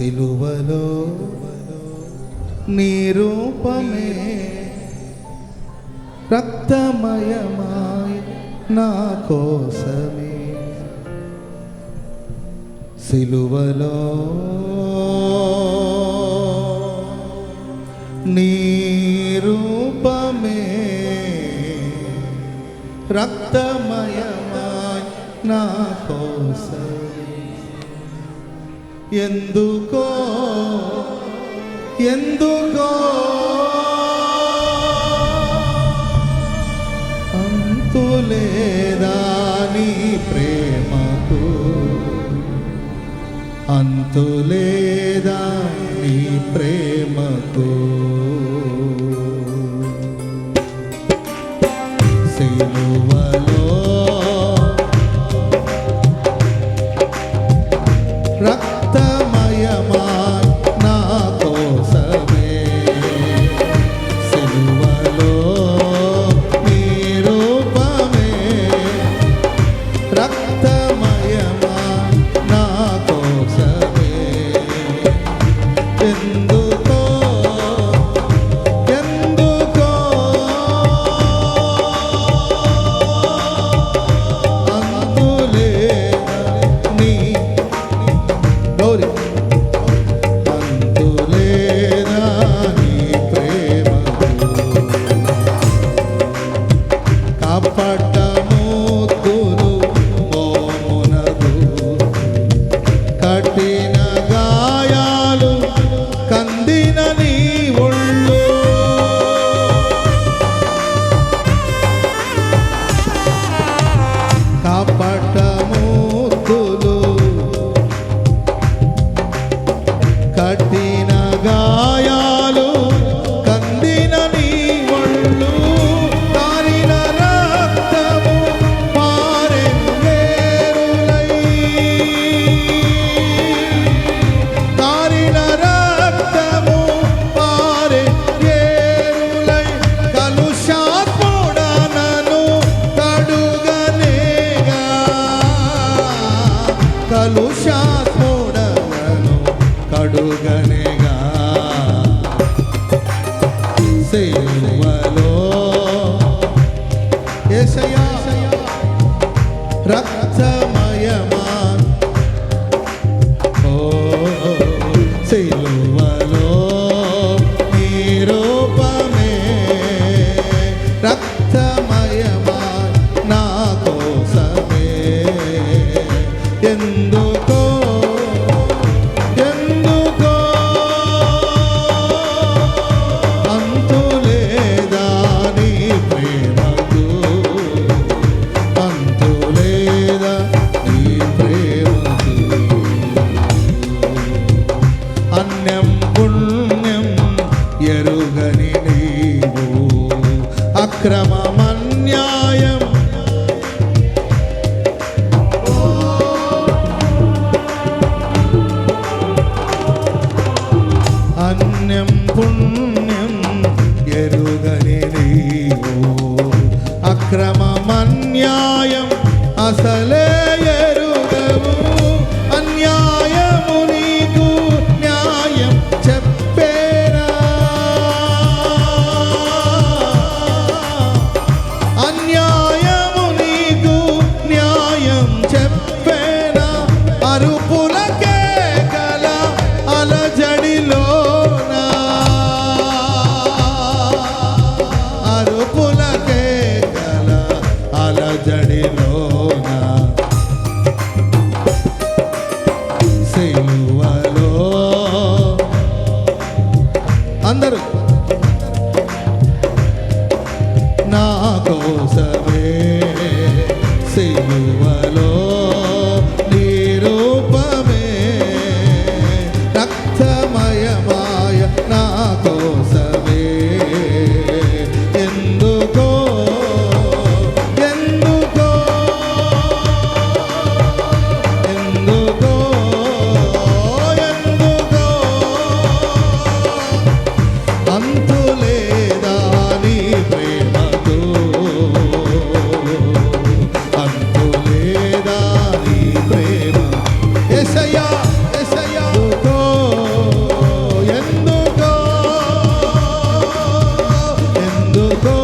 సిలువలో నీ రూపమే రక్తమయమాయ నా కోసమే. సిలువలో నీ రూపమే రక్తమయమాయ నా కోసమే. ఎందుకో? ఎందుకో? అంతులేదాని ప్రేమకు? అంతులేదాని ప్రేమతో రక్తమయమా? Socorro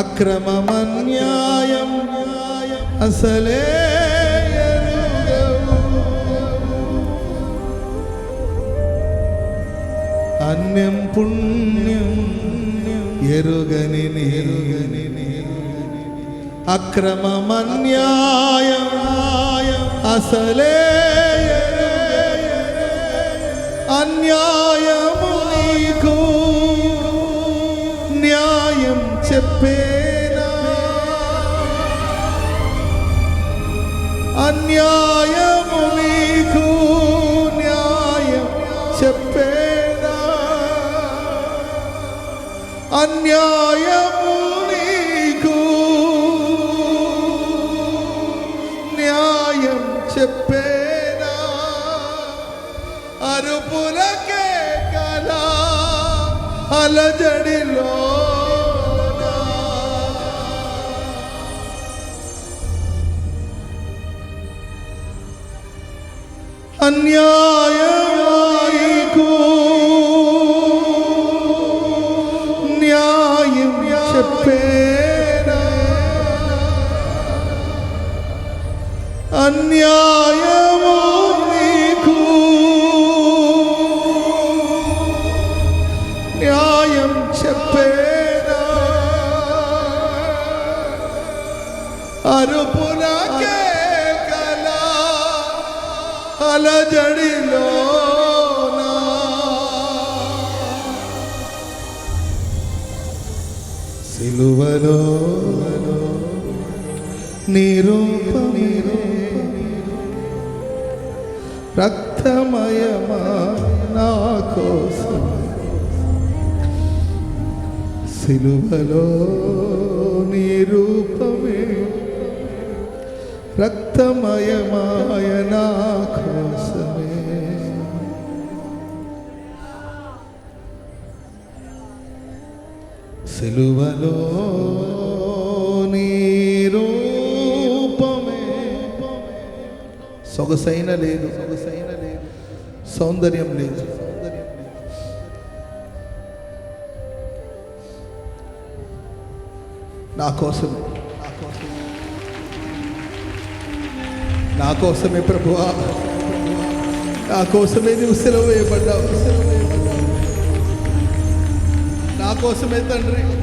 അക്രമമന്യായം അസലേ അന്യം പുണ്യം എരുകനി നേരുകനി അക്രമമന്യായം അസലേ అలజడిలో సిలువలో నిరూప రక్తమయమా నా కోసం సిలువలో నిరూపమే రక్తమయమాయ నా సిలువలో నీరూపమే సొగసైన లేదు సొగసైన లేదు. సౌందర్యం లేదు. సౌందర్యం లేదు నా కోసమే నా కోసమే నా కోసమే ప్రభువా. నా కోసమే నువ్వు సెలవు వేయబడ్డావు సెలవు వేయబడ్డావు. నా కోసమే తండ్రి.